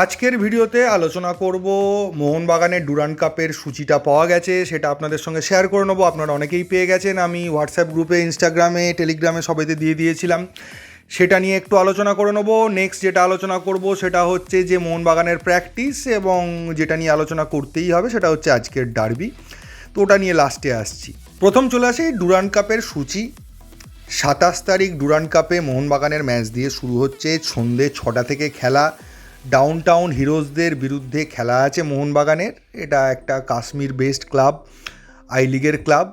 আজকের ভিডিওতে আলোচনা করব মোহনবাগানের ডুরান কাপের সূচিটা পাওয়া গেছে, সেটা আপনাদের সঙ্গে শেয়ার করে নেব। আপনারা অনেকেই পেয়ে গেছেন, আমি হোয়াটসঅ্যাপ গ্রুপে ইনস্টাগ্রামে টেলিগ্রামে সবাইতে দিয়ে দিয়েছিলাম। সেটা নিয়ে একটু আলোচনা করে নেব। নেক্সট যেটা আলোচনা করব, সেটা হচ্ছে যে মোহনবাগানের প্র্যাকটিস এবং যেটা নিয়ে আলোচনা করতেই হবে, সেটা হচ্ছে আজকের ডার্বি তো ওটা নিয়ে লাস্টে আসছি। প্রথম চলে আসি ডুরান কাপের সূচি। সাতাশ তারিখ ডুরান কাপে মোহনবাগানের ম্যাচ দিয়ে শুরু হচ্ছে। সন্ধে ছটা থেকে খেলা। ডাউন টাউন হিরোজদের বিরুদ্ধে খেলা আছে মোহনবাগানের। এটা একটা কাশ্মীর বেস্ট ক্লাব আই লিগের ক্লাব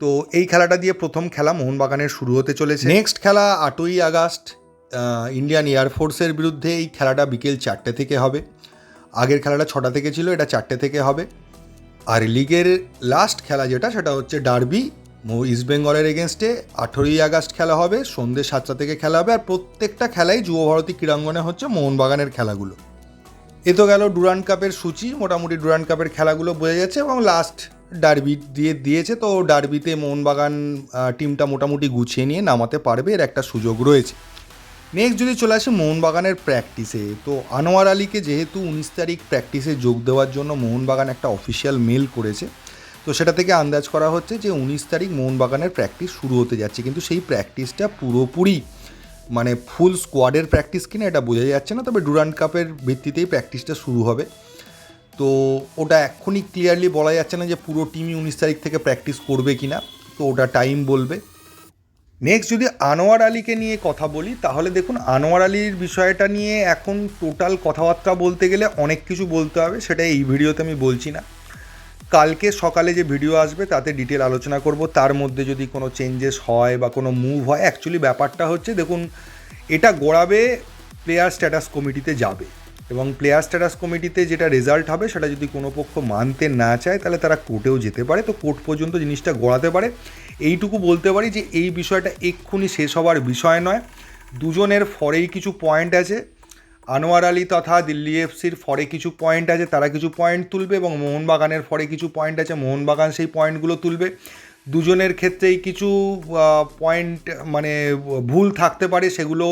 তো এই খেলাটা দিয়ে প্রথম খেলা মোহনবাগানের শুরু হতে চলেছে। নেক্সট খেলা আটই আগস্ট ইন্ডিয়ান এয়ারফোর্সের বিরুদ্ধে এই খেলাটা বিকেল চারটে থেকে হবে। আগের খেলাটা ছটা থেকে ছিল, এটা চারটে থেকে হবে। আর লিগের লাস্ট খেলা যেটা, সেটা হচ্ছে ডার্বি ইস্ট বেঙ্গলের এগেনস্টে আঠেরোই আগস্ট খেলা হবে সন্ধ্যে সাতটা থেকে খেলা হবে, আর প্রত্যেকটা খেলাই যুব ভারতী ক্রীড়াঙ্গনে হচ্ছে মোহনবাগানের খেলাগুলো। এ তো গেল ডুরান কাপের সূচি, মোটামুটি ডুরান কাপের খেলাগুলো বোঝা যাচ্ছে এবং লাস্ট ডার্বি দিয়ে দিয়েছে, তো ডার্বিতে মোহনবাগান টিমটা মোটামুটি গুছিয়ে নিয়ে নামাতে পারবে, এর একটা সুযোগ রয়েছে। নেক্সট যদি চলে আসে মোহনবাগানের প্র্যাকটিসে তো আনোয়ার আলীকে যেহেতু উনিশ তারিখ প্র্যাকটিসে যোগ দেওয়ার জন্য মোহনবাগান একটা অফিসিয়াল মেল করেছে তো সেটা থেকে আন্দাজ করা হচ্ছে যে উনিশ তারিখ মোহনবাগানের প্র্যাকটিস শুরু হতে যাচ্ছে। কিন্তু সেই প্র্যাকটিসটা পুরোপুরি মানে ফুল স্কোয়াডের প্র্যাকটিস কিনা এটা বোঝা যাচ্ছে না। তবে ডুরান্ট কাপের ভিত্তিতেই প্র্যাকটিসটা শুরু হবে। তো ওটা এক্ষুনি ক্লিয়ারলি বলা যাচ্ছে না যে পুরো টিমই উনিশ তারিখ থেকে প্র্যাকটিস করবে কিনা। তো ওটা টাইম বলবে। নেক্সট যদি আনোয়ার আলীকে নিয়ে কথা বলি, তাহলে দেখুন আনোয়ার আলীর বিষয়টা নিয়ে এখন টোটাল কথাবার্তা বলতে গেলে অনেক কিছু বলতে হবে। সেটা এই ভিডিওতে আমি বলছি না। কালকে সকালে যে ভিডিও আসবে, তাতে ডিটেল আলোচনা করব। তার মধ্যে যদি কোনো চেঞ্জেস হয় বা কোনো মুভ হয় অ্যাকচুয়ালি ব্যাপারটা হচ্ছে, দেখুন, এটা গড়াবে প্লেয়ার স্ট্যাটাস কমিটিতে যাবে। এবং প্লেয়ার স্ট্যাটাস কমিটিতে যেটা রেজাল্ট হবে, সেটা যদি কোনো পক্ষ মানতে না চায়, তাহলে তারা কোর্টেও যেতে পারে। তো কোর্ট পর্যন্ত জিনিসটা গড়াতে পারে। এইটুকু বলতে পারি যে, এই বিষয়টা এক্ষুনি শেষ হওয়ার বিষয় নয়। দুজনের ফরেই কিছু পয়েন্ট আছে। আনোয়ার আলী তথা দিল্লি এফসির ফরে কিছু পয়েন্ট আছে, তারা কিছু পয়েন্ট তুলবে এবং মোহনবাগানের ফরে কিছু পয়েন্ট আছে। মোহনবাগান সেই পয়েন্টগুলো তুলবে। দুজনের ক্ষেত্রেই কিছু পয়েন্ট মানে ভুল থাকতে পারে, সেগুলো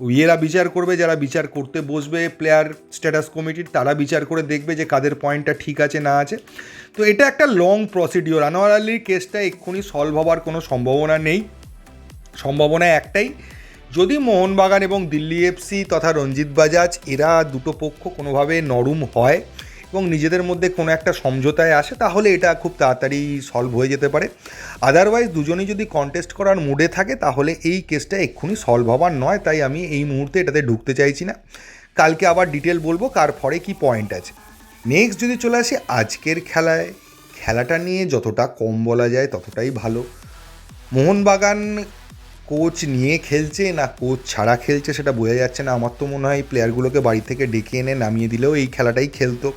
ইয়েরা বিচার করবে, যারা বিচার করতে বসবে প্লেয়ার স্ট্যাটাস কমিটির তারা বিচার করে দেখবে যে কাদের পয়েন্টটা ঠিক আছে, না আছে। তো এটা একটা লং প্রসিডিওর আনোয়ার আলীর কেসটা এক্ষুনি সলভ হওয়ার কোনো সম্ভাবনা নেই। সম্ভাবনা একটাই যদি মোহনবাগান এবং দিল্লি এফসি তথা রঞ্জিত বাজাজ, এরা দুটো পক্ষ কোনোভাবে নরম হয় এবং নিজেদের মধ্যে কোনো একটা সমঝোতায় আসে, তাহলে এটা খুব তাড়াতাড়ি সলভ হয়ে যেতে পারে। আদারওয়াইজ দুজনেই যদি কন্টেস্ট করার মুডে থাকে, তাহলে এই কেসটা এক্ষুনি সলভ হবার নয়, তাই আমি এই মুহূর্তে এটাতে ঢুকতে চাইছি না। কালকে আবার ডিটেল বলব কার ফরে কি পয়েন্ট আছে। নেক্সট যদি চলে আসি, আজকের খেলায়, খেলাটা নিয়ে যতটা কম বলা যায় ততটাই ভালো। মোহনবাগান কোচ নিয়ে খেলছে, না কোচ ছাড়া খেলছে সেটা বোঝা যাচ্ছে না। আমার তো মনে হয় প্লেয়ারগুলোকে বাড়ি থেকে ডেকে এনে নামিয়ে দিলেও এই খেলাটাই খেলতো।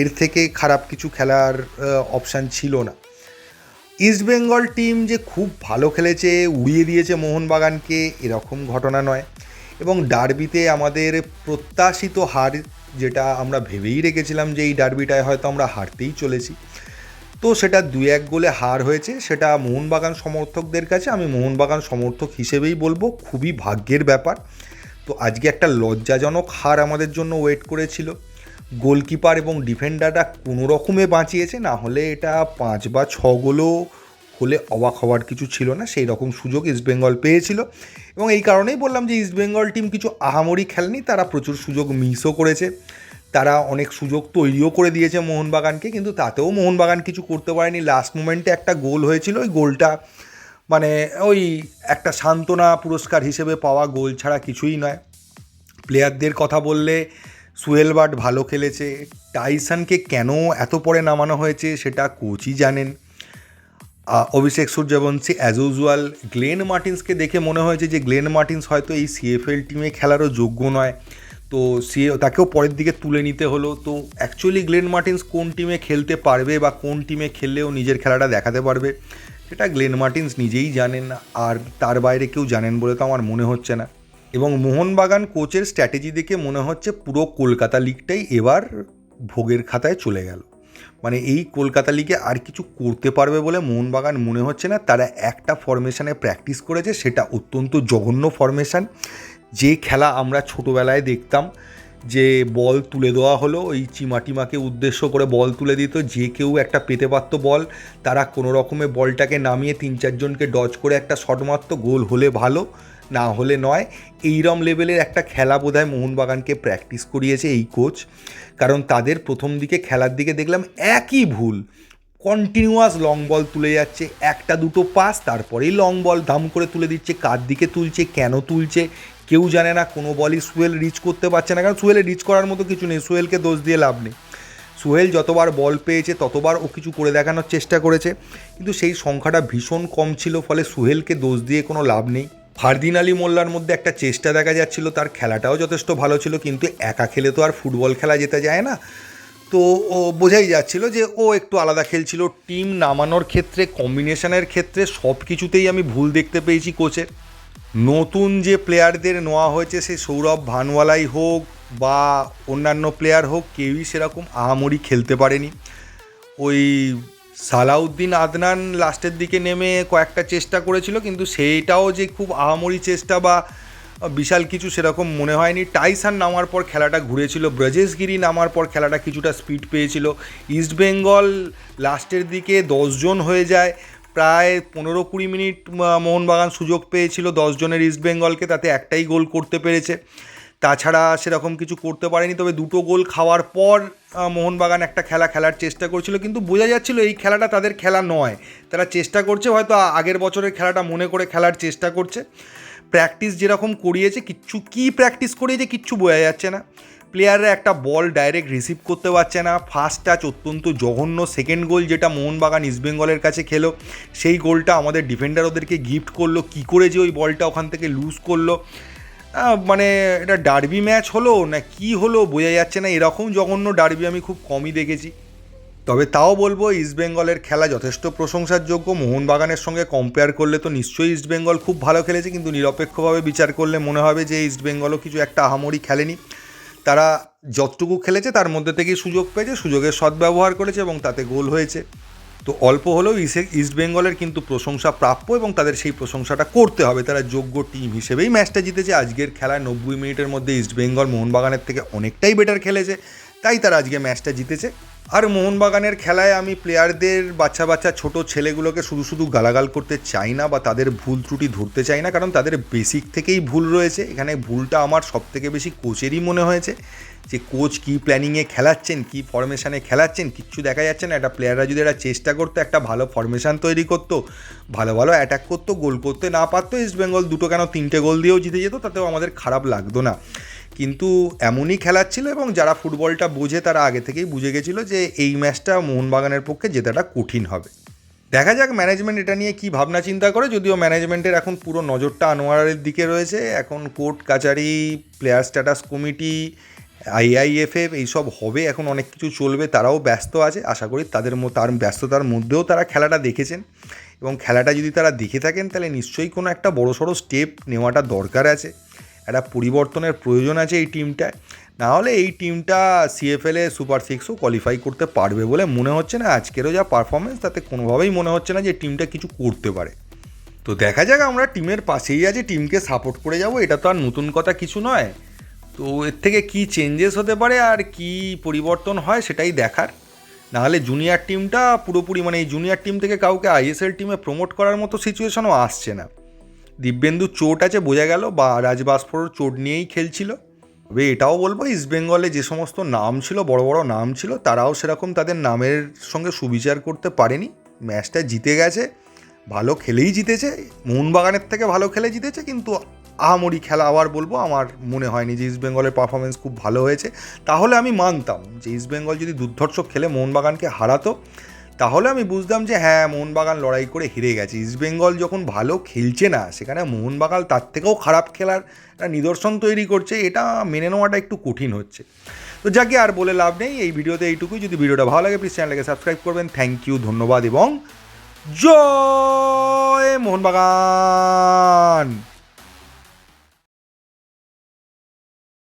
এর থেকে খারাপ কিছু খেলার অপশান ছিল না। ইস্ট বেঙ্গল টিম যে খুব ভালো খেলেছে, উড়িয়ে দিয়েছে মোহনবাগানকে, এরকম ঘটনা নয়। এবং ডার্বিতে আমাদের প্রত্যাশিত হার, যেটা আমরা ভেবেই রেখেছিলাম যে এই ডার্বিটায় হয়তো আমরা হারতেই চলেছি। তো সেটা দুই এক গোলে হার হয়েছে। সেটা মোহনবাগান সমর্থকদের কাছে, আমি মোহনবাগান সমর্থক হিসেবেই বলব, খুবই ভাগ্যের ব্যাপার। তো আজকে একটা লজ্জাজনক হার আমাদের জন্য ওয়েট করেছিল। গোলকিপার এবং ডিফেন্ডাররা কোনো রকমে বাঁচিয়েছে, না হলে এটা পাঁচ বা ছ গোলও হলে অবাক হওয়ার কিছু ছিল না, সেই রকম সুযোগ ইস্টবেঙ্গল পেয়েছিল। এবং এই কারণেই বললাম যে ইস্টবেঙ্গল টিম কিছু আহামরি খেলেনি, তারা প্রচুর সুযোগ মিসও করেছে। তারা অনেক সুযোগ তৈরিও করে দিয়েছে মোহনবাগানকে, কিন্তু তাতেও মোহনবাগান কিছু করতে পারেনি। লাস্ট মোমেন্টে একটা গোল হয়েছিল, ওই গোলটা মানে ওই একটা সান্ত্বনা পুরস্কার হিসেবে পাওয়া গোল ছাড়া কিছুই নয়। প্লেয়ারদের কথা বললে সুয়েল বাট ভালো খেলেছে, টাইসনকে কেন এত পরে নামানো হয়েছে সেটা কোচই জানেন। Abhishek Suryavanshi as usual Glenn মার্টিন্সকে দেখে মনে হয়েছে যে গ্লেন মার্টিন্স হয়তো এই সিএফএল টিমে খেলারও যোগ্য নয়। তো সে তাকেও পরের দিকে তুলে নিতে হলো। তো অ্যাকচুয়ালি গ্লেন মার্টিন্স কোন টিমে খেলতে পারবে বা কোন টিমে খেললেও নিজের খেলাটা দেখাতে পারবে, সেটা গ্লেন মার্টিন্স নিজেই জানেন আর তার বাইরে কেউ জানেন বলে তো আমার মনে হচ্ছে না। এবং মোহনবাগান কোচের স্ট্র্যাটেজি দেখে মনে হচ্ছে পুরো কলকাতা লিগটাই এবার ভোগের খাতায় চলে গেল। মানে এই কলকাতা লিগে আর কিছু করতে পারবে বলে মোহনবাগান মনে হচ্ছে না। তারা একটা ফরমেশনে প্র্যাকটিস করেছে, সেটা অত্যন্ত জঘন্য ফরমেশন যে খেলা আমরা ছোটোবেলায় দেখতাম, যে বল তুলে দেওয়া হলো, ওই চিমাটিমাকে উদ্দেশ্য করে বল তুলে দিত, যে কেউ একটা পেতে পারতো বল, তারা কোনো রকমে বলটাকে নামিয়ে তিন চারজনকে ডজ করে একটা শট গোল হলে ভালো, না হলে নয়। এইরম লেভেলের একটা খেলা বোধহয় মোহনবাগানকে প্র্যাকটিস করিয়েছে এই কোচ। কারণ তাদের প্রথম দিকে খেলার দিকে দেখলাম একই ভুল। কন্টিনিউয়াস লং বল তুলে যাচ্ছে, একটা দুটো পাস, তারপরেই লং বল ধাম করে তুলে দিচ্ছে, কার দিকে তুলছে, কেন তুলছে কেউ জানে না, কোনো বলই সুয়েল রিচ করতে পারছে না, কারণ সুয়েলে রিচ করার মতো কিছু নেই, সুয়েলকে দোষ দিয়ে লাভ নেই। সোহেল যতবার বল পেয়েছে, ততবার ও কিছু করে দেখানোর চেষ্টা করেছে, কিন্তু সেই সংখ্যাটা ভীষণ কম ছিল, ফলে সোহেলকে দোষ দিয়ে কোনো লাভ নেই। ফারদিন আলী মোল্লার মধ্যে একটা চেষ্টা দেখা যাচ্ছিল, তার খেলাটাও যথেষ্ট ভালো ছিল, কিন্তু একা খেলে তো আর ফুটবল খেলা যেতে যায় না। তো ও বোঝাই যাচ্ছিল যে ও একটু আলাদা খেলছিল, টিম নামানোর ক্ষেত্রে কম্বিনেশনের ক্ষেত্রে সব কিছুতেই আমি ভুল দেখতে পেয়েছি কোচের নতুন যে প্লেয়ারদের নেওয়া হয়েছে সে সৌরভ ভানওয়ালাই হোক বা অন্যান্য প্লেয়ার হোক, কেউই সেরকম আহামরি খেলতে পারেনি। ওই সালাউদ্দিন আদনান লাস্টের দিকে নেমে কয়েকটা চেষ্টা করেছিল, কিন্তু সেইটাও যে খুব আহামরি চেষ্টা বা বিশাল কিছু সেরকম মনে হয়নি। টাইসান নামার পর খেলাটা ঘুরেছিল ব্রজেশগিরি নামার পর খেলাটা কিছুটা স্পিড পেয়েছিল। ইস্টবেঙ্গল লাস্টের দিকে দশজন হয়ে যায় প্রায় পনেরো কুড়ি মিনিট মোহনবাগান সুযোগ পেয়েছিল দশজনের ইস্টবেঙ্গলকে তাতে একটাই গোল করতে পেরেছে। তাছাড়া সেরকম কিছু করতে পারেনি, তবে দুটো গোল খাওয়ার পর মোহনবাগান একটা খেলা খেলার চেষ্টা করছিল। কিন্তু বোঝা যাচ্ছিল এই খেলাটা তাদের খেলা নয়। তারা চেষ্টা করছে, হয়তো আগের বছরের খেলাটা মনে করে খেলার চেষ্টা করছে। প্র্যাকটিস যেরকম করিয়েছে, কিচ্ছু, কী প্র্যাকটিস করিয়েছে, কিচ্ছু বোঝা যাচ্ছে না। প্লেয়াররা একটা বল ডাইরেক্ট রিসিভ করতে পারছে না। ফার্স্ট টাচ অত্যন্ত জঘন্য। সেকেন্ড গোল যেটা মোহনবাগান ইস্টবেঙ্গলের কাছে খেলো, সেই গোলটা আমাদের ডিফেন্ডার ওদেরকে গিফট করল। কী করে যে ওই বলটা ওখান থেকে লুজ করল। মানে এটা ডার্বি ম্যাচ হলো না কি হলো বোঝা যাচ্ছে না। এরকম জঘন্য ডার্বি আমি খুব কমই দেখেছি। তবে তাও বলব ইস্টবেঙ্গলের খেলা যথেষ্ট প্রশংসার যোগ্য মোহনবাগানের সঙ্গে কম্পেয়ার করলে তো নিশ্চয়ই ইস্টবেঙ্গল খুব ভালো খেলেছে। কিন্তু নিরপেক্ষভাবে বিচার করলে মনে হবে যে ইস্টবেঙ্গলও কিছু একটা আহামরি খেলেনি। তারা যতটুকু খেলেছে তার মধ্যে থেকেই সুযোগ পেয়েছে, সুযোগের সদ্ব্যবহার করেছে এবং তাতে গোল হয়েছে। তো অল্প হলেও ইসে- ইস্টবেঙ্গলের কিন্তু প্রশংসা প্রাপ্য এবং তাদের সেই প্রশংসাটা করতে হবে। তারা যোগ্য টিম হিসেবেই ম্যাচটা জিতেছে। আজকের খেলায় নব্বই মিনিটের মধ্যে ইস্টবেঙ্গল মোহনবাগানের থেকে অনেকটাই বেটার খেলেছে। তাই তারা আজকে ম্যাচটা জিতেছে। আর মোহনবাগানের খেলায় আমি প্লেয়ারদের বাচ্চা বাচ্চা, ছোট ছেলেগুলোকে শুধু শুধু গালাগাল করতে চাই না বা তাদের ভুল ত্রুটি ধরতে চাই না, কারণ তাদের বেসিক থেকেই ভুল রয়েছে। এখানে ভুলটা আমার সব থেকে বেশি কোচেরই মনে হয়েছে যে কোচ কী প্ল্যানিংয়ে খেলাচ্ছেন, কী ফরমেশানে খেলাচ্ছেন, কিচ্ছু দেখা যাচ্ছে না। একটা প্লেয়াররা যদি একটা চেষ্টা করতো, একটা ভালো ফরমেশান তৈরি করতো, ভালো ভালো অ্যাটাক করতো গোল করতে না পারতো ইস্টবেঙ্গল দুটো কেন তিনটে গোল দিয়েও জিতে যেত, তাতেও আমাদের খারাপ লাগতো না। কিন্তু এমনই খেলাচ্ছিল এবং যারা ফুটবলটা বোঝে তারা আগে থেকেই বুঝে গেছিল যে এই ম্যাচটা মোহনবাগানের পক্ষে জেতাটা কঠিন হবে। দেখা যাক ম্যানেজমেন্ট এটা নিয়ে কি ভাবনা চিন্তা করে, যদিও ম্যানেজমেন্টের এখন পুরো নজরটা আনোয়ারের দিকে রয়েছে। এখন কোর্ট, কাচারি প্লেয়ার স্ট্যাটাস কমিটি আইআইএফএফ এইসব হবে, এখন অনেক কিছু চলবে, তারাও ব্যস্ত আছে। আশা করি তাদের তার ব্যস্ততার মধ্যেও তারা খেলাটা দেখেছেন। এবং খেলাটা যদি তারা দেখে থাকেন, তাহলে নিশ্চয়ই কোনো একটা বড় সড়ো স্টেপ নেওয়াটা দরকার আছে। একটা পরিবর্তনের প্রয়োজন আছে এই টিমটায়। না হলে এই টিমটা সিএফএলে সুপার সিক্সও কোয়ালিফাই করতে পারবে বলে মনে হচ্ছে না। আজকেরও যা পারফরমেন্স তাতে কোনোভাবেই মনে হচ্ছে না যে টিমটা কিছু করতে পারে। তো দেখা যাক, আমরা টিমের পাশেই আছি, টিমকে সাপোর্ট করে যাব, এটা তো আর নতুন কথা কিছু নয়। তো এর থেকে কি চেঞ্জেস হতে পারে আর কি পরিবর্তন হয় সেটাই দেখার। নাহলে জুনিয়র টিমটা পুরোপুরি মানে এই জুনিয়র টিম থেকে কাউকে আইএসএল টিমে প্রমোট করার মতো সিচুয়েশনও আসছে না। দিব্যেন্দু চোট আছে, বোঝা গেল, বা রাজবাস্পর চোট নিয়েই খেলছিল। তবে এটাও বলব ইস্টবেঙ্গলে যে সমস্ত নাম ছিল, বড় বড় নাম ছিল, তারাও সেরকম তাদের নামের সঙ্গে সুবিচার করতে পারেনি। ম্যাচটা জিতে গেছে, ভালো খেলেই জিতেছে, মোহনবাগানের থেকে ভালো খেলে জিতেছে, কিন্তু আহামরি খেলা আবার বলব, আমার মনে হয়নি যে ইস্টবেঙ্গলের পারফরমেন্স খুব ভালো হয়েছে। তাহলে আমি মানতাম যে ইস্টবেঙ্গল যদি দুর্ধর্ষ খেলে, মোহনবাগানকে হারাতো তাহলে আমি বুঝতাম যে হ্যাঁ মোহনবাগান লড়াই করে হেরে গেছে। ইস্টবেঙ্গল যখন ভালো খেলছে না, সেখানে মোহনবাগান তার থেকেও খারাপ খেলার নিদর্শন তৈরি করছে, এটা মেনে নেওয়াটা একটু কঠিন হচ্ছে। তো যাকে আর বলে লাভ নেই, এই ভিডিওতে এইটুকুই। যদি ভিডিওটা ভালো লাগে প্লিজ চ্যানেলকে সাবস্ক্রাইব করবেন। থ্যাংক ইউ ধন্যবাদ এবং জয় মোহনবাগান!